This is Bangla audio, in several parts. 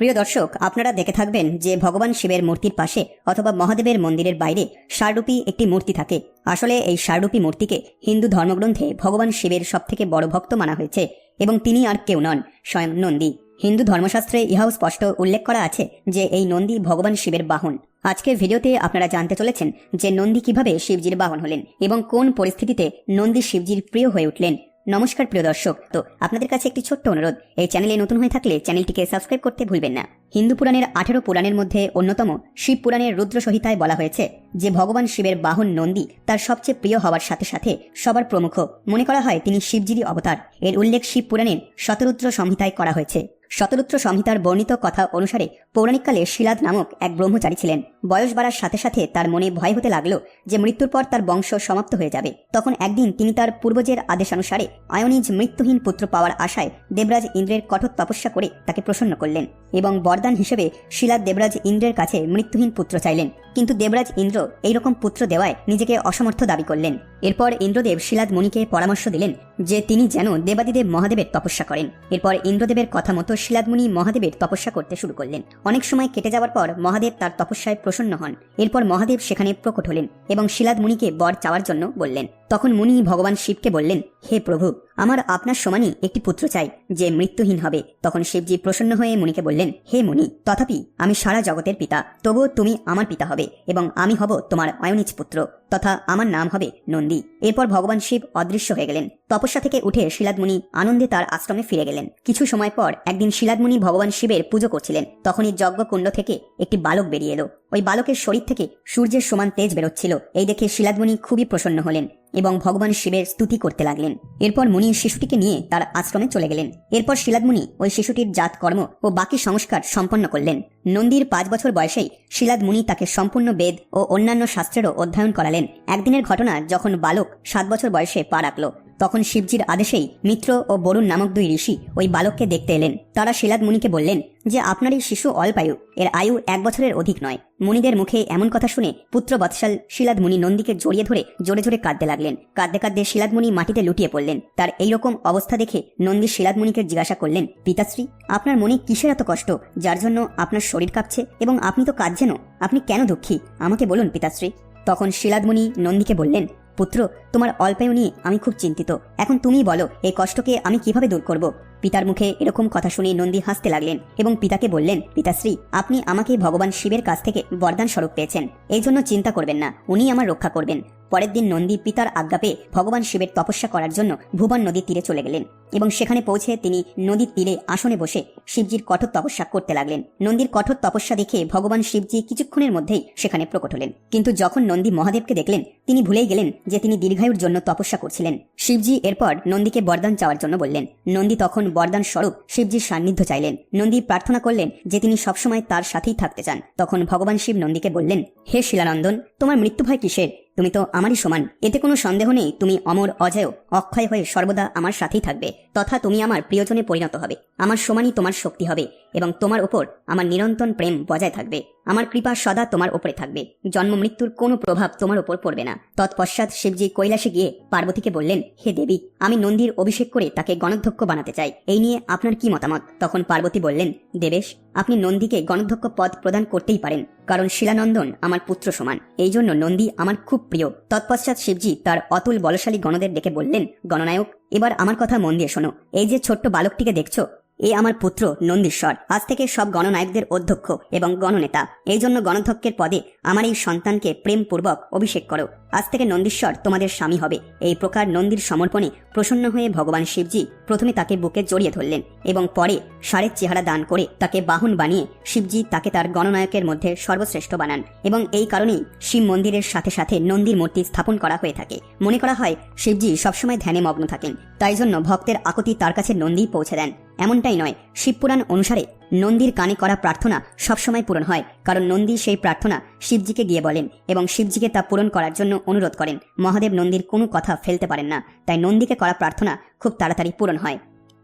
প্রিয় দর্শক, আপনারা দেখে থাকবেন যে ভগবান শিবের মূর্তির পাশে অথবা মহাদেবের মন্দিরের বাইরে ষাঁড়রূপী একটি মূর্তি থাকে। আসলে এই ষাঁড়রূপী মূর্তিকে হিন্দু ধর্মগ্রন্থে ভগবান শিবের সবথেকে বড় ভক্ত মানা হয়েছে এবং তিনি আর কেউ নন, স্বয়ং নন্দী। হিন্দু ধর্মশাস্ত্রে ইহাও স্পষ্ট উল্লেখ করা আছে যে এই নন্দী ভগবান শিবের বাহন। আজকের ভিডিওতে আপনারা জানতে চলেছেন যে নন্দী কীভাবে শিবজির বাহন হলেন এবং কোন পরিস্থিতিতে নন্দী শিবজির প্রিয় হয়ে উঠলেন। নমস্কার প্রিয় দর্শক, তো আপনাদের কাছে একটি ছোট্ট অনুরোধ। এই চ্যানেলে নতুন হয়ে থাকলে চ্যানেলটিকে সাবস্ক্রাইব করতে ভুলবেন না। হিন্দু পুরাণের আঠেরো পুরাণের মধ্যে অন্যতম শিব পুরাণের রুদ্র সহিতায় বলা হয়েছে যে, ভগবান শিবের বাহন নন্দী তার সবচেয়ে প্রিয় হওয়ার সাথে সাথে সবার প্রমুখ। মনে করা হয় তিনি শিবজিরই অবতার। এর উল্লেখ শিব পুরাণের শতরুদ্র সংহিতায় করা হয়েছে। শতরুদ্র সংহিতার বর্ণিত কথা অনুসারে পৌরাণিককালে শিলাদ নামক এক ব্রহ্মচারী ছিলেন। বয়স বাড়ার সাথে সাথে তার মনে ভয় হতে লাগল যে মৃত্যুর পর তার বংশ সমাপ্ত হয়ে যাবে। তখন একদিন তিনি তার পূর্বজের আদেশানুসারে আয়নিজ মৃত্যুহীন পুত্র পাওয়ার আশায় দেবরাজ ইন্দ্রের কঠোর তপস্যা করে তাকে প্রসন্ন করলেন এবং বরদান হিসেবে শিলাদ দেবরাজ ইন্দ্রের কাছে মৃত্যুহীন পুত্র চাইলেন। কিন্তু দেবরাজ ইন্দ্র এইরকম পুত্র দেওয়ায় নিজেকে অসমর্থ দাবি করলেন। এরপর ইন্দ্রদেব শিলাদ মণিকে পরামর্শ দিলেন যে তিনি যেন দেবাদিদেব মহাদেবের তপস্যা করেন। এরপর ইন্দ্রদেবের কথা মতো শিলাদমুনি মহাদেবের তপস্যা করতে শুরু করলেন। অনেক সময় কেটে যাওয়ার পর মহাদেব তার তপস্যায় প্রসন্ন হন। এরপর মহাদেব সেখানে প্রকট হলেন এবং শিলাদ মুনিকে বর চাওয়ার জন্য বললেন। তখন মুনি ভগবান শিবকে বললেন, হে প্রভু আমার আপনার সমানই একটি পুত্র চাই, যে মৃত্যুহীন হবে। তখন শিবজি প্রসন্ন হয়ে মুনিকে বললেন, হে মুনি তথাপি আমি সারা জগতের পিতা, তবুও তুমি আমার পিতা হবে, এবং আমি হব তোমার অয়নিজ পুত্র, তথা আমার নাম হবে নন্দী। এরপর ভগবান শিব অদৃশ্য হয়ে গেলেন। তপস্যা থেকে উঠে শিলাদমুনি আনন্দে তার আশ্রমে ফিরে গেলেন। কিছু সময় পর একদিন শিলাদমুনি ভগবান শিবের পুজো করছিলেন। তখনই যজ্ঞকুণ্ড থেকে একটি বালক বেরিয়ে এলো। ওই বালকের শরীর থেকে সূর্যের সমান তেজ বেরোচ্ছিল। এই দেখে শিলাদমুনি খুবই প্রসন্ন হলেন। এবং ভগবান শিবের স্তুতি করতে লাগলেন। এরপর মুনি শিশুটিকে নিয়ে তার আশ্রমে চলে গেলেন। এরপর শিলাদমুনি ওই শিশুটির জাত কর্ম ও বাকি সংস্কার সম্পন্ন করলেন। নন্দীর পাঁচ বছর বয়সেই শিলাদমুনি তাকে সম্পূর্ণ বেদ ও অন্যান্য শাস্ত্রেরও অধ্যয়ন করালেন। একদিনের ঘটনা যখন বালক সাত বছর বয়সে পা রাখল তখন শিবজির আদেশেই মিত্র ও বরুণ নামক দুই ঋষি ওই বালককে দেখতে এলেন। তারা শিলাদ মুনিকে বললেন যে, আপনার এই শিশু অল্পায়ু, এর আয়ু এক বছরের অধিক নয়। মুনিদের মুখে এমন কথা শুনে পুত্র বৎসাল শিলাদ মুনি নন্দীকে জড়িয়ে ধরে জোরে জোরে কাঁদতে লাগলেন। কাঁদতে কাঁদতে শিলাদ মুনি মাটিতে লুটিয়ে পড়লেন। তার এইরকম অবস্থা দেখে নন্দী শিলাদ মুনিকে জিজ্ঞাসা করলেন, পিতাশ্রী, আপনার মনে কিসের এত কষ্ট? যার জন্য আপনার শরীর কাঁপছে এবং আপনি তো কাঁদছেনও। আপনি কেন দুঃখী? আমাকে বলুন, পিতাশ্রী। তখন শিলাদমুনি নন্দীকে বললেন পুত্র, তোমার অল্পায়ু নিয়ে আমি খুব চিন্তিত। এখন তুমি বলো, এই কষ্টকে আমি কীভাবে দূর করব? পিতার মুখে এরকম কথা শুনে নন্দী হাসতে লাগলেন এবং পিতাকে বললেন, পিতাশ্রী, আপনি আমাকে ভগবান শিবের কাছ থেকে বরদান স্বরূপ পেয়েছেন। এই জন্য চিন্তা করবেন না উনি আমার রক্ষা করবেন। পরের দিন নন্দী পিতার আজ্ঞা পেয়ে ভগবান শিবের তপস্যা করার জন্য ভুবন নদীর তীরে চলে গেলেন এবং সেখানে পৌঁছে তিনি নদীর তীরে আসনে বসে শিবজির কঠোর তপস্যা করতে লাগলেন। নন্দীর কঠোর তপস্যা দেখে ভগবান শিবজি কিছুক্ষণের মধ্যেই সেখানে প্রকট হলেন। কিন্তু যখন নন্দী মহাদেবকে দেখলেন, তিনি ভুলেই গেলেন যে তিনি দীর্ঘায়ুর জন্য তপস্যা করছিলেন। শিবজি এরপর নন্দীকে বরদান চাওয়ার জন্য বললেন। নন্দী তখন বরদান স্বরূপ শিবজির সান্নিধ্য চাইলেন। নন্দী প্রার্থনা করলেন যে তিনি সবসময় তার সাথেই থাকতে চান। তখন ভগবান শিব নন্দীকে বললেন, হে শিলানন্দন, তোমার মৃত্যু ভয় কিসের? তুমি তো আমারই সমান। এতে কোনো সন্দেহ নেই, তুমি অমর, অজয়, অক্ষয় হয়ে সর্বদা আমার সাথেই থাকবে। তথা তুমি আমার প্রিয়জনে পরিণত হবে। আমার সমানই তোমার শক্তি হবে এবং তোমার ওপর আমার নিরন্তন প্রেম বজায় থাকবে। আমার কৃপা সদা তোমার ওপরে থাকবে। জন্ম, মৃত্যুর কোনো প্রভাব তোমার ওপর পড়বে না। তৎপশ্চাৎ শিবজি কৈলাসে গিয়ে পার্বতীকে বললেন, হে দেবী, আমি নন্দীর অভিষেক করে তাকে গণধ্যক্ষ বানাতে চাই। এই নিয়ে আপনার কি মতামত? তখন পার্বতী বললেন, দেবেশ, আপনি নন্দীকে গণধ্যক্ষ পদ প্রদান করতেই পারেন, কারণ শিলানন্দন আমার পুত্র সমান। এই জন্য নন্দী আমার খুব প্রিয়। তৎপশ্চাৎ শিবজি তার অতুল বলশালী গণদের ডেকে বললেন, গণনায়ক, এবার আমার কথা মন দিয়ে শোনো। এই যে ছোট্ট বালকটিকে দেখছ এ আমার পুত্র নন্দীশ্বর। আজ থেকে সব গণনায়কদের অধ্যক্ষ এবং গণনেতা। এই জন্য গণধ্যক্ষের পদে আমার এই সন্তানকে প্রেমপূর্বক অভিষেক করো। আজ থেকে নন্দীশ্বর তোমাদের স্বামী হবে। এই প্রকার নন্দীর সমর্পণে প্রসন্ন হয়ে ভগবান শিবজি প্রথমে তাকে বুকে জড়িয়ে ধরলেন এবং পরে সারের চেহারা দান করে তাকে বাহন বানিয়ে শিবজি তাকে তার গণনায়কের মধ্যে সর্বশ্রেষ্ঠ বানান এবং এই কারণেই শিব মন্দিরের সাথে সাথে নন্দীর মূর্তি স্থাপন করা হয়ে থাকে। মনে করা হয় শিবজি সবসময় ধ্যানে মগ্ন থাকেন, তাই জন্য ভক্তের আকুতি তার কাছে নন্দী পৌঁছে দেন। এমনটাই নয়, শিবপুরাণ অনুসারে নন্দীর কানে করা প্রার্থনা সবসময় পূরণ হয়, কারণ নন্দী সেই প্রার্থনা শিবজিকে গিয়ে বলেন এবং শিবজিকে তা পূরণ করার জন্য অনুরোধ করেন। মহাদেব নন্দীর কোনো কথা ফেলতে পারেন না, তাই নন্দীকে করা প্রার্থনা খুব তাড়াতাড়ি পূরণ হয়।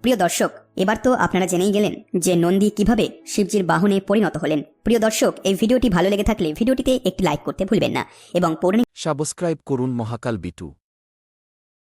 প্রিয় দর্শক, এবার তো আপনারা জেনেই গেলেন যে নন্দী কীভাবে শিবজির বাহনে পরিণত হলেন। প্রিয় দর্শক, এই ভিডিওটি ভালো লেগে থাকলে ভিডিওটিতে একটি লাইক করতে ভুলবেন না এবং সাবস্ক্রাইব করুন মহাকাল বিটু।